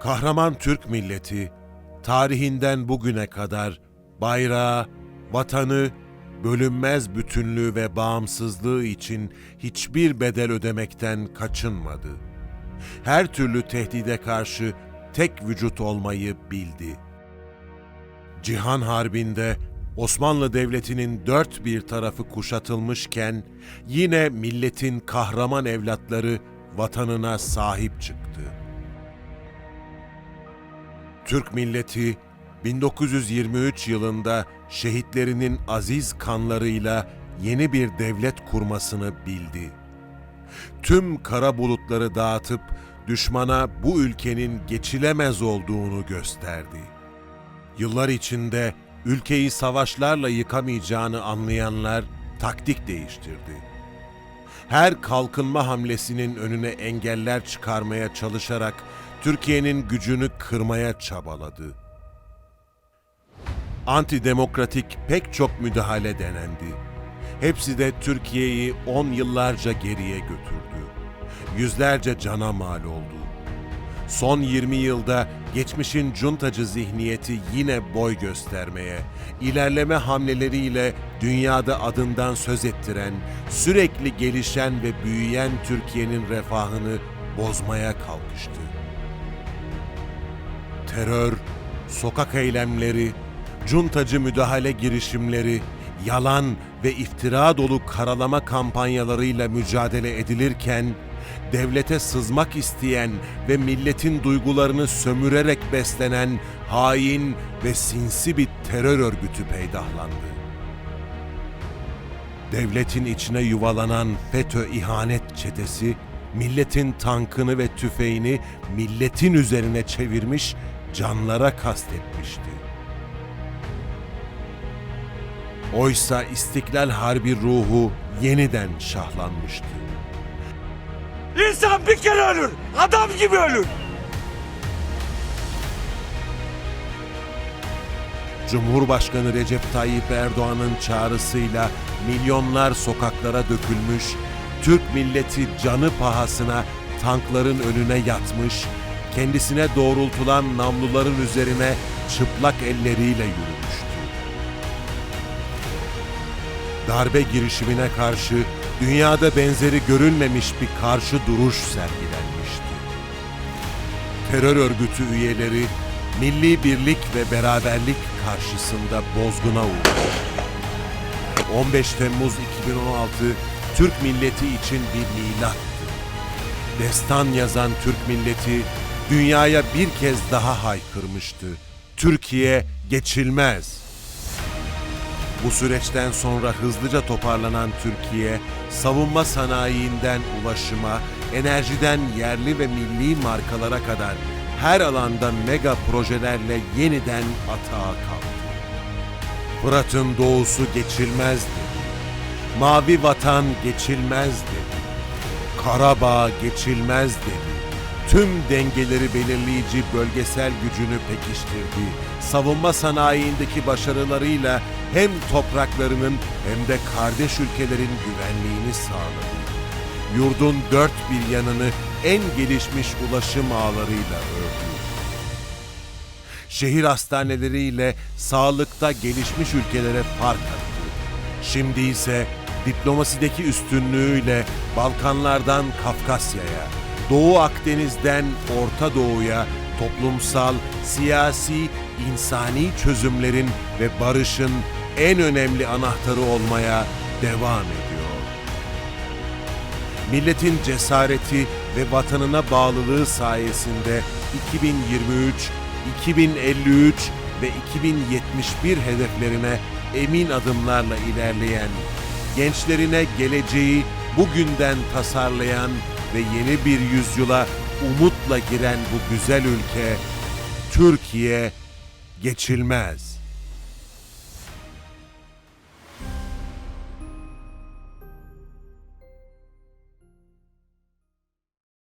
Kahraman Türk milleti tarihinden bugüne kadar bayrağı, vatanı, bölünmez bütünlüğü ve bağımsızlığı için hiçbir bedel ödemekten kaçınmadı. Her türlü tehdide karşı tek vücut olmayı bildi. Cihan Harbi'nde Osmanlı Devleti'nin dört bir tarafı kuşatılmışken yine milletin kahraman evlatları vatanına sahip çıktı. Türk milleti 1923 yılında şehitlerinin aziz kanlarıyla yeni bir devlet kurmasını bildi. Tüm kara bulutları dağıtıp düşmana bu ülkenin geçilemez olduğunu gösterdi. Yıllar içinde ülkeyi savaşlarla yıkamayacağını anlayanlar taktik değiştirdi. Her kalkınma hamlesinin önüne engeller çıkarmaya çalışarak Türkiye'nin gücünü kırmaya çabaladı. Antidemokratik pek çok müdahale denendi. Hepsi de Türkiye'yi on yıllarca geriye götürdü. Yüzlerce cana mal oldu. Son 20 yılda geçmişin cuntacı zihniyeti yine boy göstermeye, ilerleme hamleleriyle dünyada adından söz ettiren, sürekli gelişen ve büyüyen Türkiye'nin refahını bozmaya kalkıştı. Terör, sokak eylemleri, cuntacı müdahale girişimleri, yalan ve iftira dolu karalama kampanyalarıyla mücadele edilirken, devlete sızmak isteyen ve milletin duygularını sömürerek beslenen hain ve sinsi bir terör örgütü peydahlandı. Devletin içine yuvalanan FETÖ ihanet çetesi, milletin tankını ve tüfeğini milletin üzerine çevirmiş, canlara kastetmişti. Oysa İstiklal Harbi ruhu yeniden şahlanmıştı. İnsan bir kere ölür. Adam gibi ölür. Cumhurbaşkanı Recep Tayyip Erdoğan'ın çağrısıyla milyonlar sokaklara dökülmüş, Türk milleti canı pahasına tankların önüne yatmış, kendisine doğrultulan namluların üzerine çıplak elleriyle yürümüştü. Darbe girişimine karşı dünyada benzeri görülmemiş bir karşı duruş sergilenmişti. Terör örgütü üyeleri milli birlik ve beraberlik karşısında bozguna uğradı. 15 Temmuz 2016 Türk milleti için bir milattı. Destan yazan Türk milleti dünyaya bir kez daha haykırmıştı. Türkiye geçilmez. Bu süreçten sonra hızlıca toparlanan Türkiye, savunma sanayiinden ulaşıma, enerjiden yerli ve milli markalara kadar her alanda mega projelerle yeniden atağa kalktı. Fırat'ın doğusu geçilmezdi. Mavi vatan geçilmezdi. Karabağ geçilmezdi. Tüm dengeleri belirleyici bölgesel gücünü pekiştirdi. Savunma sanayindeki başarılarıyla hem topraklarının hem de kardeş ülkelerin güvenliğini sağladı. Yurdun dört bir yanını en gelişmiş ulaşım ağlarıyla ördü. Şehir hastaneleriyle sağlıkta gelişmiş ülkelere fark attı. Şimdi ise diplomasideki üstünlüğüyle Balkanlardan Kafkasya'ya, Doğu Akdeniz'den Orta Doğu'ya toplumsal, siyasi, insani çözümlerin ve barışın en önemli anahtarı olmaya devam ediyor. Milletin cesareti ve vatanına bağlılığı sayesinde 2023, 2053 ve 2071 hedeflerine emin adımlarla ilerleyen, gençlerine geleceği bugünden tasarlayan ve yeni bir yüzyıla umutla giren bu güzel ülke, Türkiye geçilmez.